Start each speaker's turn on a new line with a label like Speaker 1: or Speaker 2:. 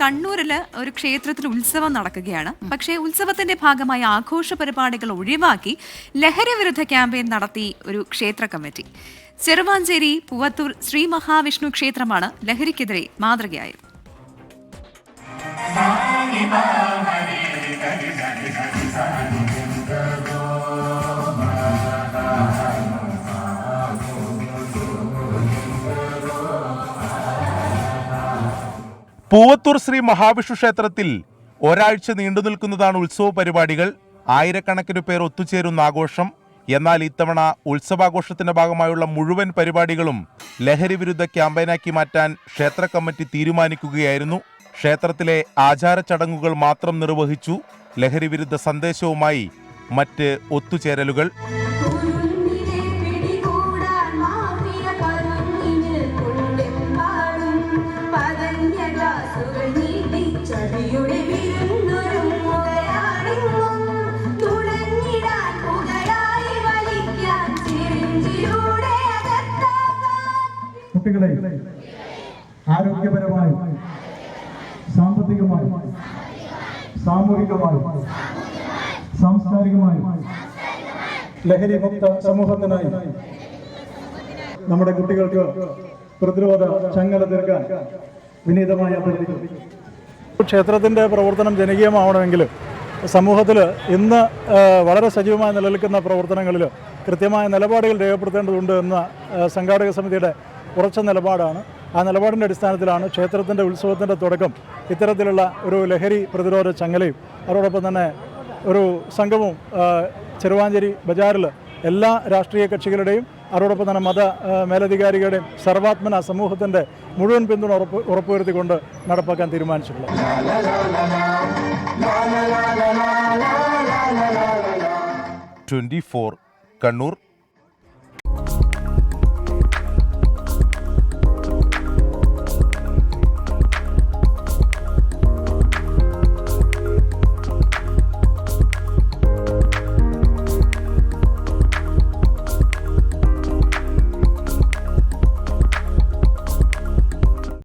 Speaker 1: കണ്ണൂരിൽ ഒരു ക്ഷേത്രത്തിൽ ഉത്സവം നടക്കുകയാണ്. പക്ഷേ ഉത്സവത്തിന്റെ ഭാഗമായി ആഘോഷ പരിപാടികൾ ഒഴിവാക്കി ലഹരി വിരുദ്ധ ക്യാമ്പയിൻ നടത്തി ഒരു ക്ഷേത്ര കമ്മിറ്റി. ചെറുവാഞ്ചേരി പൂവത്തൂർ ശ്രീ മഹാവിഷ്ണു ക്ഷേത്രമാണ് ലഹരിക്കെതിരെ മാതൃകയായത്.
Speaker 2: പൂവത്തൂർ ശ്രീ മഹാവിഷ്ണു ക്ഷേത്രത്തിൽ ഒരാഴ്ച നീണ്ടു നിൽക്കുന്നതാണ് ഉത്സവ പരിപാടികൾ. ആയിരക്കണക്കിന് പേർ ഒത്തുചേരുന്ന ആഘോഷം. എന്നാൽ ഇത്തവണ ഉത്സവാഘോഷത്തിന്റെ ഭാഗമായുള്ള മുഴുവൻ പരിപാടികളും ലഹരി വിരുദ്ധ ക്യാമ്പയിനാക്കി മാറ്റാൻ ക്ഷേത്ര കമ്മിറ്റി തീരുമാനിക്കുകയായിരുന്നു. ക്ഷേത്രത്തിലെ ആചാര ചടങ്ങുകൾ മാത്രം നിർവഹിച്ചു. ലഹരി വിരുദ്ധ സന്ദേശവുമായി മറ്റ് ഒത്തുചേരലുകൾ.
Speaker 3: കുട്ടികളെ ആരോഗ്യപരമായി സാമ്പത്തികമായി സാമൂഹികമായി സാംസ്കാരികമായി ലഹരി മുക്ത സമൂഹത്തിനായി നമ്മുടെ കുട്ടികൾക്ക് പ്രതിരോധ ചങ്ങല തീർക്കാൻ വിനീതമായി അഭ്യർത്ഥിക്കുന്നു. ക്ഷേത്രത്തിന്റെ പ്രവർത്തനം ജനകീയമാവണമെങ്കിൽ സമൂഹത്തിൽ ഇന്ന് വളരെ സജീവമായി നിലനിൽക്കുന്ന പ്രവർത്തനങ്ങളിൽ കൃത്യമായ നിലപാടുകൾ രേഖപ്പെടുത്തേണ്ടതുണ്ട് എന്ന സംഘാടക സമിതിയുടെ ഉറച്ച നിലപാടാണ്. ആ നിലപാടിന്റെ അടിസ്ഥാനത്തിലാണ് ക്ഷേത്രത്തിന്റെ ഉത്സവത്തിന്റെ തുടക്കം ഇത്തരത്തിലുള്ള ഒരു ലഹരി പ്രതിരോധ ചങ്ങലയും അതോടൊപ്പം തന്നെ ഒരു സംഘവും ചെറുവാഞ്ചേരി ബജാറിൽ എല്ലാ രാഷ്ട്രീയ കക്ഷികളുടെയും അതോടൊപ്പം തന്നെ മത മേലധികാരികളുടെയും സർവാത്മന സമൂഹത്തിന്റെ മുഴുവൻ പിന്തുണ ഉറപ്പ് ഉറപ്പുവരുത്തിക്കൊണ്ട് നടപ്പാക്കാൻ തീരുമാനിച്ചിട്ടുള്ളത്.
Speaker 2: ട്വന്റി കണ്ണൂർ